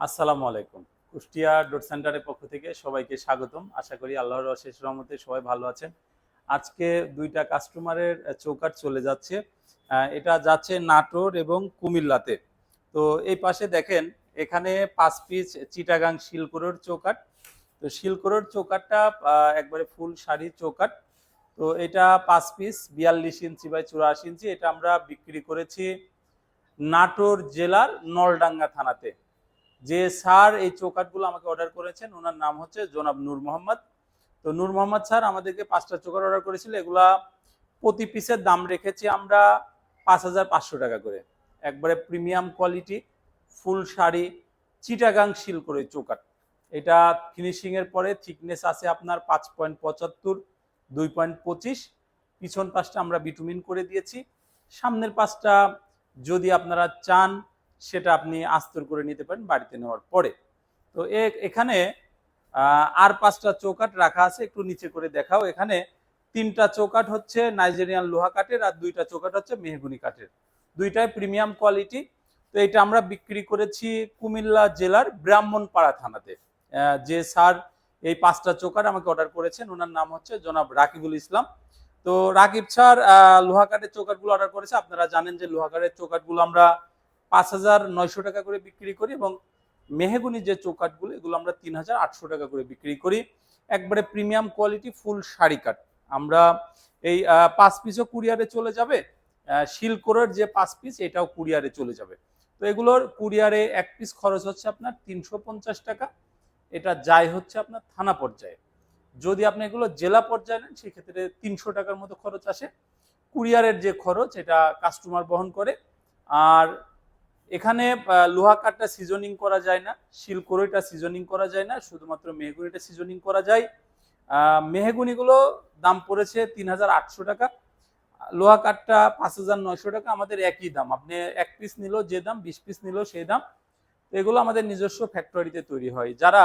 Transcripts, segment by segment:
আসসালামু আলাইকুম। কুষ্টিয়া ডট সেন্টারের পক্ষ থেকে সবাইকে স্বাগতম। আশা করি আল্লাহর অশেষ রহমতে সবাই ভালো আছেন। আজকে দুইটা কাস্টমারের চৌকাট চলে যাচ্ছে। এটা যাচ্ছে নাটোর এবং কুমিল্লাতে। তো এই পাশে দেখেন, এখানে পাঁচ পিস চিটাগাং শিলকুড়োর চৌকাট তো শিলকুড়োর চৌকাটটা একবারে ফুল শাড়ি চৌকাট তো এটা পাঁচ পিস বিয়াল্লিশ ইঞ্চি বাই চুরাশি ইঞ্চি। এটা আমরা বিক্রি করেছি নাটোর জেলার নলডাঙ্গা থানাতে। যে স্যার এই চৌকাটগুলো আমাকে অর্ডার করেছেন, ওনার নাম হচ্ছে জনাব নূর মোহাম্মদ। তো নূর মোহাম্মদ স্যার আমাদেরকে পাঁচটা চৌকাট অর্ডার করেছিল, এগুলা প্রতি পিসের দাম রেখেছি আমরা পাঁচ হাজার পাঁচশো টাকা করে। একবারে premium quality full sari, Chittagong শিল করে চৌকাট এটা ফিনিশিং এর পরে থিকনেস আছে আপনার পাঁচ পয়েন্ট পঁচাত্তর, দুই পয়েন্ট পঁচিশ। পিছন পাশটা আমরা বিটুমিন করে দিয়েছি। সামনের পাশটা যদি আপনারা চান সেটা আপনি আস্তর করে নিতে পারেন বাড়িতে নেওয়ার পরে। তো এখানে আর পাঁচটা চৌকাট রাখা আছে, একটু নিচে করে দেখাও। এখানে তিনটা চৌকাট হচ্ছে নাইজেরিয়ান লোহা কাঠের আর দুইটা চৌকাট হচ্ছে মেহগুনি কাঠের। দুইটাই প্রিমিয়াম কোয়ালিটি। তো এটা আমরা বিক্রি করেছি কুমিল্লা জেলার ব্রাহ্মণপাড়া থানাতে। যে স্যার এই পাঁচটা চৌকাট আমাকে অর্ডার করেছেন, ওনার নাম হচ্ছে জনাব রাকিবুল ইসলাম। তো রাকিব স্যার লোহা কাঠের চৌকাটগুলো অর্ডার করেছে। আপনারা জানেন যে লোহা কাঠের চৌকাটগুলো আমরা পাঁচ হাজার নয়শো টাকা করে বিক্রি করি এবং মেহেগুনি যে চৌকাটগুলো এগুলো আমরা তিন হাজার আটশো টাকা করে বিক্রি করি। একবারে premium quality full sari cut আমরা এই পাঁচ পিসও কুরিয়ারে চলে যাবে শিলকোরের যে পাঁচ পিস, এটাও কুরিয়ারে চলে যাবে। তো এগুলোর কুরিয়ারে এক পিস খরচ হচ্ছে আপনার তিনশো পঞ্চাশ টাকা। এটা যায় হচ্ছে আপনার থানা পর্যায়ে। যদি আপনি এগুলো জেলা পর্যায়ে নেন, সেক্ষেত্রে তিনশো টাকার মতো খরচ আসে। কুরিয়ারের যে খরচ, এটা কাস্টমার বহন করে। আর এখানে লোহা কাঠটা সিজনিং করা যায় না শিলকোরইটা সিজনিং করা যায় না, শুধুমাত্র মেহগুনিটা সিজনিং করা যায়। মেহগুনিগুলো দাম পড়েছে তিন হাজার আটশো টাকা লোহা কাঠটা পাঁচ হাজার নয়শো টাকা, আমাদের একই দাম। আপনি এক পিস নিল যে দাম, বিশ পিস নিল সেই দাম। এগুলো আমাদের নিজস্ব ফ্যাক্টরিতে তৈরি হয়। যারা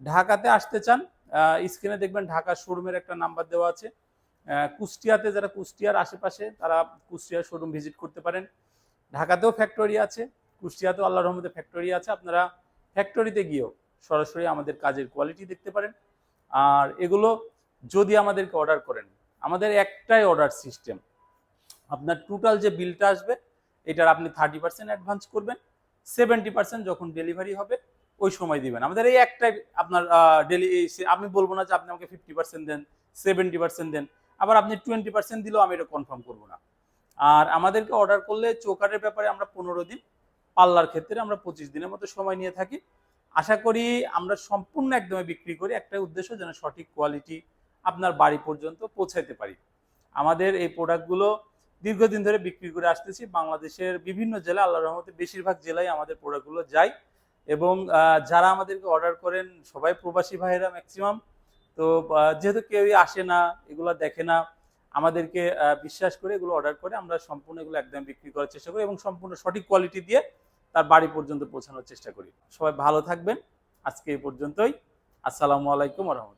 ঢাকাতে আসতে চান স্ক্রিনে দেখবেন ঢাকা শোরুমের একটা নাম্বার দেওয়া আছে। কুষ্টিয়াতে, যারা কুষ্টিয়ার আশেপাশে, তারা কুষ্টিয়ার শোরুম ভিজিট করতে পারেন। ঢাকাতেও ফ্যাক্টরি আছে, কুষ্টিয়াতেও আল্লাহ রহমতে ফ্যাক্টরি আছে। আপনারা ফ্যাক্টরিতে গিয়েও সরাসরি আমাদের কাজের কোয়ালিটি দেখতে পারেন। আর এগুলো যদি আমাদেরকে অর্ডার করেন, আমাদের একটাই অর্ডার সিস্টেম আপনার টোটাল যে বিলটা আসবে, এটার আপনি থার্টি পার্সেন্ট অ্যাডভান্স করবেন সেভেন্টি পার্সেন্ট যখন ডেলিভারি হবে, ওই সময় দিবেন। আমাদের এই একটাই আপনার ডেলি আমি বলব না যে আপনি আমাকে ফিফটি পার্সেন্ট দেন সেভেন্টি পার্সেন্ট দেন, আবার আপনি টোয়েন্টি পার্সেন্ট দিলেও আমি এটা কনফার্ম করব না। আর আমাদেরকে অর্ডার করলে চৌকাটের ব্যাপারে আমরা পনেরো দিন, পাল্লার ক্ষেত্রে আমরা পঁচিশ দিনের মতো সময় নিয়ে থাকি। আশা করি আমরা সম্পূর্ণ একদমে বিক্রি করি একটাই উদ্দেশ্য যেন সঠিক কোয়ালিটি আপনার বাড়ি পর্যন্ত পৌঁছাইতে পারি। আমাদের এই প্রোডাক্টগুলো দীর্ঘদিন ধরে বিক্রি করে আসতেছি। বাংলাদেশের বিভিন্ন জেলা আল্লাহ রহমতে বেশিরভাগ জেলায় আমাদের প্রোডাক্টগুলো যায় এবং যারা আমাদেরকে অর্ডার করেন সবাই প্রবাসী ভাইয়েরা ম্যাক্সিমাম তো যেহেতু কেউই আসে না, এগুলো দেখে না আমাদেরকে বিশ্বাস করে এগুলো অর্ডার করে আমরা সম্পূর্ণ এগুলো একদম বিক্রি করার চেষ্টা করি এবং সম্পূর্ণ সঠিক কোয়ালিটি দিয়ে তার বাড়ি পর্যন্ত পৌঁছানোর চেষ্টা করি। সবাই ভালো থাকবেন। আজকে এই পর্যন্তই। আসসালামু আলাইকুম রহমতুল্লাহ।